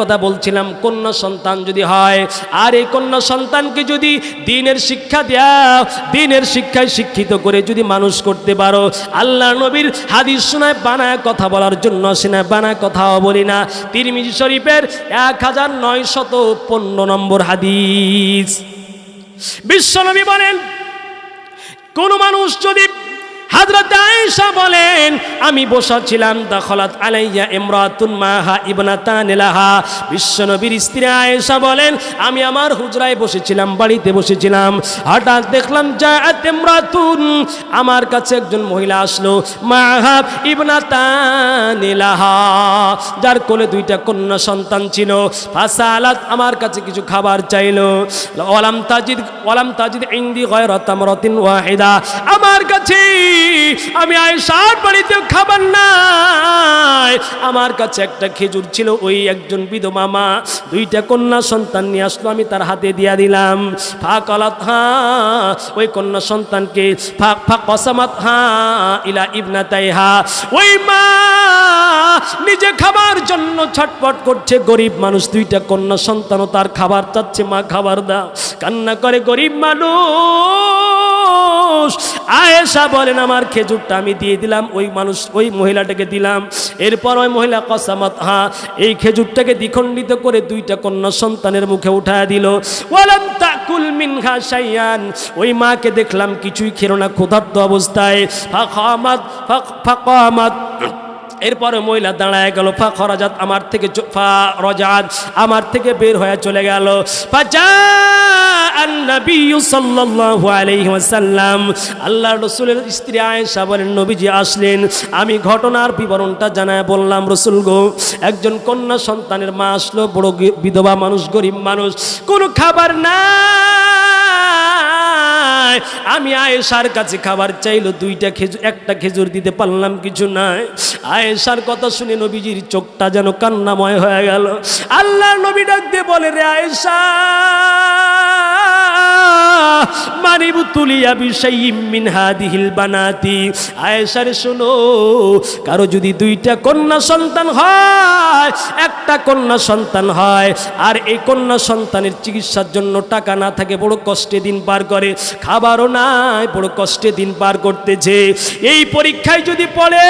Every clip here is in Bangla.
কথা বলছিলাম, কন্যা সন্তান যদি হয়, আর এই কন্যা সন্তানকে যদি দিনের শিক্ষা দেয়া দিনের শিক্ষায় শিক্ষিত করে যদি মানুষ করতে পারো, আল্লাহ নবীর হাদিস শোনায় বানায় কথা বলার জন্য সিনায় বানায় কথাও বলি না। তিরমিজি শরীফের এক হাজার নয় শত পনেরো নম্বর হাদিস। বিশ্বনবী বলেন, কোন মানুষ যদি হাজরত আয়েশা বলেন, আমি বসা ছিলাম দখলত আলাইয়া ইমরাতুন মাহা ইবনাতান লাহা। বিশ্বনবীর স্ত্রী আয়েশা বলেন, আমি আমার হুজরায় বসেছিলাম, বাড়িতে বসেছিলাম। হঠাৎ দেখলাম জাআত ইমরাতুন, আমার কাছে একজন মহিলা আসলো, মাহা ইবনাতান লাহা, যার কোলে দুইটা কন্যা সন্তান ছিল। ফাসালাত আমার কাছে কিছু খাবার চাইলো। ওয়ালাম তাজিদ ওয়ালাম তাজিদ ইনদি গায়রা তামরাতিন ওয়াহিদা, আমার কাছে আমি আয়েশার বাড়িতে খাবার নাই। আমার কাছে একটা খেজুর ছিল, ওই একজন বিধবা মা দুইটা কন্যা সন্তান নিয়ে আসলো, আমি তার হাতে দিয়া দিলাম। ফাকালাত হা, ওই কন্যা সন্তানকে ফা ফা কসামাত হা ইলা ইবনাতাইহা। ওই মা নিজে খাবার জন্য ছটপট করছে, গরিব মানুষ দুইটা কন্যা সন্তানও তার খাবার চাচ্ছে, মা খাবার দাও। কান্না করে গরিব মানুষ। আয়েশা বলেন, আমার খেজুরটা আমি দিয়ে দিলাম, ওই মানুষ, ওই মহিলাটাকে দিলাম। এরপর ওই মহিলা কসামত, হা, এই খেজুরটাকে দ্বিখণ্ডিত করে দুইটা কন্যা সন্তানের মুখে উঠায় দিল। ওয়ালাম তাকুল মিনহা ওই মাকে দেখলাম, কিছুই খেলো না, ক্ষুধার্ত অবস্থায়। ফাকামাত ফাকামাত। এরপরে মহিলা দাঁড়ায় গেল। ফা খরাজাত আমার থেকে ফা রজাত আমার থেকে বের হয়ে চলে গেল। আল্লাহ রসুলের স্ত্রী নবীজি আসলেন। আমি ঘটনার বিবরণটা জানায় বললাম, রসুল গো, একজন কন্যা সন্তানের মা আসলো, বড় বিধবা মানুষ, গরিব মানুষ। কোনো খাবার না নাই। আমি আয়েশার কাছে খাবার চাইলো দুইটা খেজুর একটা খেজুর দিতে পারলাম কিছু নাই। আয়েশার কথা শুনে নবীজির চোখটা যেন কান্নাময় হয়ে গেল। আল্লাহ নবী ডাক দিয়ে বলে, রে আয়েশা মানিবু তুলিয়া বিষয় মিন হাদিহিল বানাতি। আয়েশারে, শোনো, কারও যদি দুইটা কন্যা সন্তান হয়, একটা কন্যা সন্তান হয়, আর এই কন্যা সন্তানের চিকিৎসার জন্য টাকা না থাকে, বড় কষ্টে দিন পার করে। খাবারও নাই, বড় কষ্টে দিন পার করতেছে। এই পরীক্ষায় যদি পড়ে,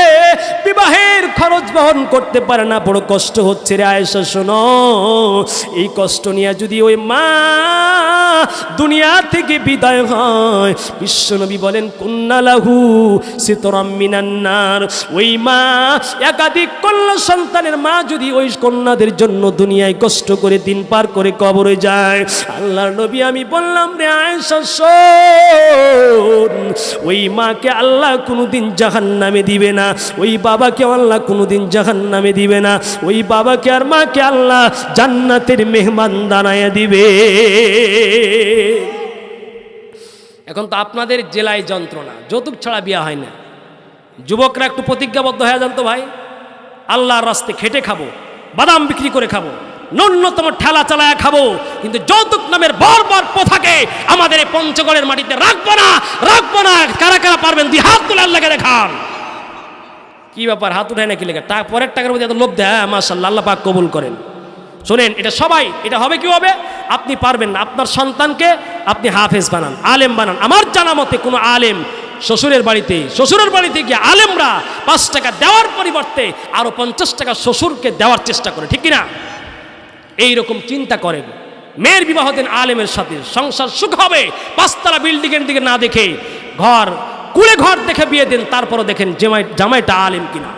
বিবাহের খরচ বহন করতে পারে না, বড় কষ্ট হচ্ছে রে আয়েশা, শোনো। এই কষ্ট নিয়ে যদি ওই মা দুনিয়া থেকে বিদায় হয়। বিশ্বনবী বলেন কন্যালাহু সিতরাম মিনান্নার ওই মা, একাধিক কন্যা সন্তানের মা যদি ওই কন্যাদের জন্য দুনিয়ায় কষ্ট করে দিন পার করে কবরে যায়। আল্লাহর নবী, আমি বললাম, রে আয়েশা ওই মাকে আল্লাহ কোনোদিন জাহান নামে দিবে না। ওই বাবাকে আল্লাহ কোনোদিন জাহান নামে দিবে না। ওই বাবাকে আর মাকে আল্লাহ জান্নাতের মেহমান দানায় দিবে। এখন তো আপনাদের জেলায় যন্ত্রণা, যৌতুক ছাড়া বিয়া হয় না। যুবকরা একটু প্রতিজ্ঞাবদ্ধ হয়ে যান তো ভাই। আল্লাহর রাস্তে খেটে খাব, বাদাম বিক্রি করে খাব, ন্যূনতম ঠেলা চালায় খাব, কিন্তু যৌতুক নামের বরবার প্রথাকে আমাদের এই পঞ্চগড়ের মাটিতে রাখব না রাখব না। কারা কারা পারবেন, দুই হাত তুলে আল্লাহকে দেখান। কি ব্যাপার, হাত উঠায় নাকি লেগে? তা পরের টাকার মধ্যে এত লোভ দেয়? হ্যাঁ মাসাল্লাহ আল্লাহ পাক কবুল করেন। শোনেন, এটা সবাই, এটা হবে কি হবে? আপনি পারবেন না। আপনার সন্তানকে আপনি হাফেজ বানান, আলেম বানান। আমার জানা মতে কোনো আলেম শ্বশুরের বাড়িতে শ্বশুরের বাড়িতে গিয়ে আলেমরা পাঁচ টাকা দেওয়ার পরিবর্তে আরও পঞ্চাশ টাকা শ্বশুরকে দেওয়ার চেষ্টা করে, ঠিক কিনা? এইরকম চিন্তা করেন। মেয়ের বিবাহ দেন আলেমের সাথে, সংসার সুখ হবে, পাঁচতলা বিল্ডিংয়ের দিকে না দেখে ঘর কুড়ে ঘর দেখে বিয়ে দেন, তারপরও দেখেন জামাই জামাইটা আলেম কিনা।